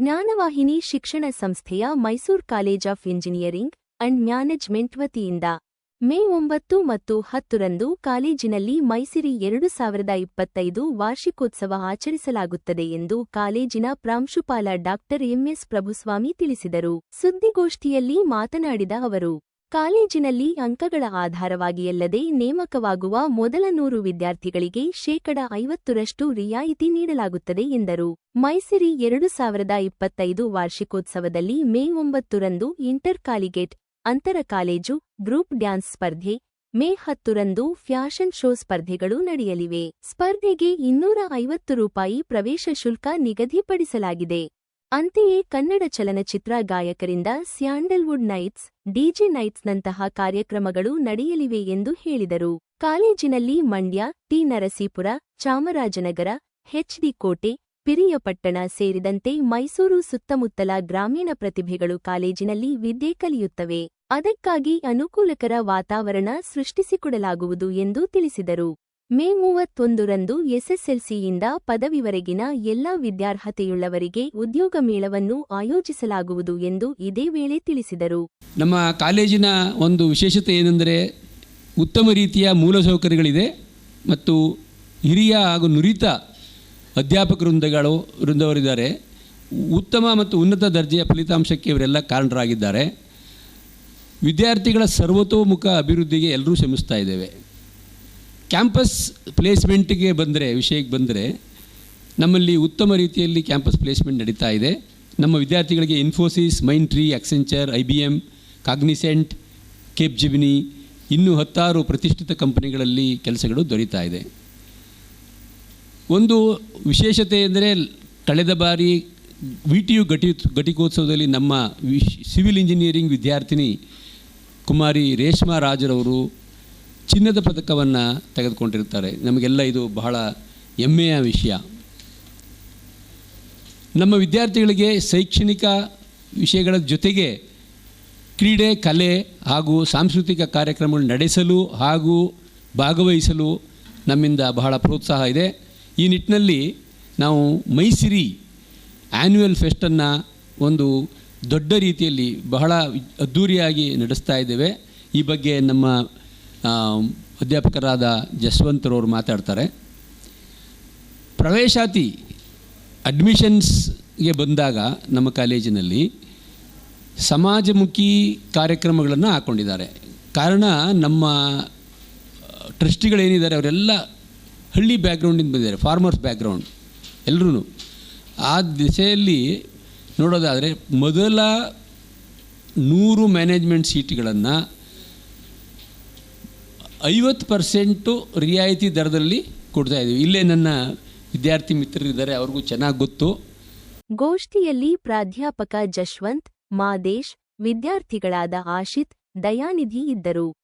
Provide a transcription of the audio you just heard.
ಜ್ಞಾನವಾಹಿನಿ ಶಿಕ್ಷಣ ಸಂಸ್ಥೆಯ Mysuru college of engineering and management ವತಿಯಿಂದ ಮೇ ಒಂಬತ್ತು ಮತ್ತು ಹತ್ತರಂದು ಕಾಲೇಜಿನಲ್ಲಿ ಮೈಸಿರಿ ಎರಡು ಸಾವಿರದ ಇಪ್ಪತ್ತೈದು ವಾರ್ಷಿಕೋತ್ಸವ ಆಚರಿಸಲಾಗುತ್ತದೆ ಎಂದು ಕಾಲೇಜಿನ ಪ್ರಾಂಶುಪಾಲ ಡಾಕ್ಟರ್ ಎಂಎಸ್ ಪ್ರಭುಸ್ವಾಮಿ ತಿಳಿಸಿದರು. ಸುದ್ದಿಗೋಷ್ಠಿಯಲ್ಲಿ ಮಾತನಾಡಿದ ಅವರು ಕಾಲೇಜಿನಲ್ಲಿ ಅಂಕಗಳ ಆಧಾರವಾಗಿಯಲ್ಲದೆ ನೇಮಕವಾಗುವ ಮೊದಲ ನೂರು ವಿದ್ಯಾರ್ಥಿಗಳಿಗೆ ಶೇಕಡ ಐವತ್ತರಷ್ಟು ರಿಯಾಯಿತಿ ನೀಡಲಾಗುತ್ತದೆ ಎಂದರು. ಮೈಸಿರಿ ಎರಡು ಸಾವಿರದ ಇಪ್ಪತ್ತೈದು ವಾರ್ಷಿಕೋತ್ಸವದಲ್ಲಿ ಮೇ ಒಂಬತ್ತರಂದು ಇಂಟರ್ ಕಾಲಿಗೇಟ್, ಅಂತರ ಕಾಲೇಜು, ಗ್ರೂಪ್ ಡ್ಯಾನ್ಸ್ ಸ್ಪರ್ಧೆ, ಮೇ ಹತ್ತರಂದು ಫ್ಯಾಷನ್ ಶೋ ಸ್ಪರ್ಧೆಗಳು ನಡೆಯಲಿವೆ. ಸ್ಪರ್ಧೆಗೆ ಇನ್ನೂರ ಐವತ್ತು ರೂಪಾಯಿ ಪ್ರವೇಶ ಶುಲ್ಕ ನಿಗದಿಪಡಿಸಲಾಗಿದೆ. ಅಂತೆಯೇ ಕನ್ನಡ ಚಲನಚಿತ್ರ ಗಾಯಕರಿಂದ ಸ್ಯಾಂಡಲ್ವುಡ್ ನೈಟ್ಸ್, ಡಿಜೆ ನೈಟ್ಸ್ನಂತಹ ಕಾರ್ಯಕ್ರಮಗಳು ನಡೆಯಲಿವೆ ಎಂದು ಹೇಳಿದರು. ಕಾಲೇಜಿನಲ್ಲಿ ಮಂಡ್ಯ, ಟಿ ನರಸೀಪುರ, ಚಾಮರಾಜನಗರ ಹೆಚ್ಡಿ ಕೋಟೆ, ಪಿರಿಯಪಟ್ಟಣ ಸೇರಿದಂತೆ ಮೈಸೂರು ಸುತ್ತಮುತ್ತಲ ಗ್ರಾಮೀಣ ಪ್ರತಿಭೆಗಳು ಕಾಲೇಜಿನಲ್ಲಿ ವಿದ್ಯೆ ಕಲಿಯುತ್ತವೆ. ಅದಕ್ಕಾಗಿ ಅನುಕೂಲಕರ ವಾತಾವರಣ ಸೃಷ್ಟಿಸಿಕೊಡಲಾಗುವುದು ಎಂದು ತಿಳಿಸಿದರು. ಮೇ ಮೂವತ್ತೊಂದರಂದು ಎಸ್ಎಸ್ಎಲ್ಸಿಯಿಂದ ಪದವಿವರೆಗಿನ ಎಲ್ಲಾ ವಿದ್ಯಾರ್ಹತೆಯುಳ್ಳವರಿಗೆ ಉದ್ಯೋಗ ಮೇಳವನ್ನು ಆಯೋಜಿಸಲಾಗುವುದು ಎಂದು ಇದೇ ವೇಳೆ ತಿಳಿಸಿದರು. ನಮ್ಮ ಕಾಲೇಜಿನ ಒಂದು ವಿಶೇಷತೆ ಏನೆಂದರೆ ಉತ್ತಮ ರೀತಿಯ ಮೂಲಸೌಕರ್ಯಗಳಿದೆ ಮತ್ತು ಹಿರಿಯ ಹಾಗೂ ನುರಿತ ಅಧ್ಯಾಪಕ ವೃಂದಗಳು ವೃಂದವರಿದ್ದಾರೆ. ಉತ್ತಮ ಮತ್ತು ಉನ್ನತ ದರ್ಜೆಯ ಫಲಿತಾಂಶಕ್ಕೆ ಇವರೆಲ್ಲ ಕಾರಣರಾಗಿದ್ದಾರೆ. ವಿದ್ಯಾರ್ಥಿಗಳ ಸರ್ವತೋಮುಖ ಅಭಿವೃದ್ಧಿಗೆ ಎಲ್ಲರೂ ಶ್ರಮಿಸ್ತಾ ಇದ್ದೇವೆ. ಕ್ಯಾಂಪಸ್ ಪ್ಲೇಸ್ಮೆಂಟ್ಗೆ ಬಂದರೆ, ವಿಷಯಕ್ಕೆ ಬಂದರೆ, ನಮ್ಮಲ್ಲಿ ಉತ್ತಮ ರೀತಿಯಲ್ಲಿ ಕ್ಯಾಂಪಸ್ ಪ್ಲೇಸ್ಮೆಂಟ್ ನಡೀತಾ ಇದೆ. ನಮ್ಮ ವಿದ್ಯಾರ್ಥಿಗಳಿಗೆ Infosys Mindtree Accenture I B M Cognizant Capgemini ಇನ್ನೂ ಹತ್ತಾರು ಪ್ರತಿಷ್ಠಿತ ಕಂಪನಿಗಳಲ್ಲಿ ಕೆಲಸಗಳು ದೊರೀತಾ ಇದೆ. ಒಂದು ವಿಶೇಷತೆ ಎಂದರೆ, ಕಳೆದ ಬಾರಿ ವಿ ಟಿ ಯು ಘಟಿ, ಘಟಿಕೋತ್ಸವದಲ್ಲಿ ನಮ್ಮ ವಿಶ್ ಸಿವಿಲ್ ಇಂಜಿನಿಯರಿಂಗ್ ವಿದ್ಯಾರ್ಥಿನಿ ಕುಮಾರಿ ರೇಷ್ಮಾ ರಾಜರವರು ಚಿನ್ನದ ಪದಕವನ್ನು ತೆಗೆದುಕೊಂಡಿರ್ತಾರೆ. ನಮಗೆಲ್ಲ ಇದು ಬಹಳ ಹೆಮ್ಮೆಯ ವಿಷಯ. ನಮ್ಮ ವಿದ್ಯಾರ್ಥಿಗಳಿಗೆ ಶೈಕ್ಷಣಿಕ ವಿಷಯಗಳ ಜೊತೆಗೆ ಕ್ರೀಡೆ, ಕಲೆ ಹಾಗೂ ಸಾಂಸ್ಕೃತಿಕ ಕಾರ್ಯಕ್ರಮಗಳು ನಡೆಸಲು ಹಾಗೂ ಭಾಗವಹಿಸಲು ನಮ್ಮಿಂದ ಬಹಳ ಪ್ರೋತ್ಸಾಹ ಇದೆ. ಈ ನಿಟ್ಟಿನಲ್ಲಿ ನಾವು ಮೈಸಿರಿ ಆ್ಯನ್ಯುವಲ್ ಫೆಸ್ಟನ್ನು ಒಂದು ದೊಡ್ಡ ರೀತಿಯಲ್ಲಿ ಬಹಳ ಅದ್ಧೂರಿಯಾಗಿ ನಡೆಸ್ತಾ ಇದ್ದೇವೆ. ಈ ಬಗ್ಗೆ ನಮ್ಮ ಅಧ್ಯಾಪಕರಾದ ಜಸ್ವಂತರವರು ಮಾತಾಡ್ತಾರೆ. ಪ್ರವೇಶಾತಿ ಅಡ್ಮಿಷನ್ಸ್ಗೆ ಬಂದಾಗ ನಮ್ಮ ಕಾಲೇಜಿನಲ್ಲಿ ಸಮಾಜಮುಖಿ ಕಾರ್ಯಕ್ರಮಗಳನ್ನು ಹಾಕ್ಕೊಂಡಿದ್ದಾರೆ ಕಾರಣ ನಮ್ಮ ಟ್ರಸ್ಟಿಗಳೇನಿದ್ದಾರೆ ಅವರೆಲ್ಲ ಹಳ್ಳಿ ಬ್ಯಾಕ್ಗ್ರೌಂಡಿಂದ ಬಂದಿದ್ದಾರೆ, ಫಾರ್ಮರ್ಸ್ ಬ್ಯಾಕ್ಗ್ರೌಂಡ್ ಎಲ್ಲರೂ ಆ ದಿಸೆಯಲ್ಲಿ ನೋಡೋದಾದರೆ ಮೊದಲ ನೂರು ಮ್ಯಾನೇಜ್ಮೆಂಟ್ ಸೀಟ್ಗಳನ್ನು ಐವತ್ತು ಪರ್ಸೆಂಟು ರಿಯಾಯಿತಿ ದರದಲ್ಲಿ ಕೊಡ್ತಾ ಇದ್ದೀವಿ. ಇಲ್ಲೇ ನನ್ನ ವಿದ್ಯಾರ್ಥಿ ಮಿತ್ರರಿದ್ದಾರೆ, ಅವ್ರಿಗೂ ಚೆನ್ನಾಗಿ ಗೊತ್ತು. ಗೋಷ್ಠಿಯಲ್ಲಿ ಪ್ರಾಧ್ಯಾಪಕ ಜಶ್ವಂತ್, ಮಾದೇಶ್, ವಿದ್ಯಾರ್ಥಿಗಳಾದ ಆಶಿತ್, ದಯಾನಿಧಿ ಇದ್ದರು.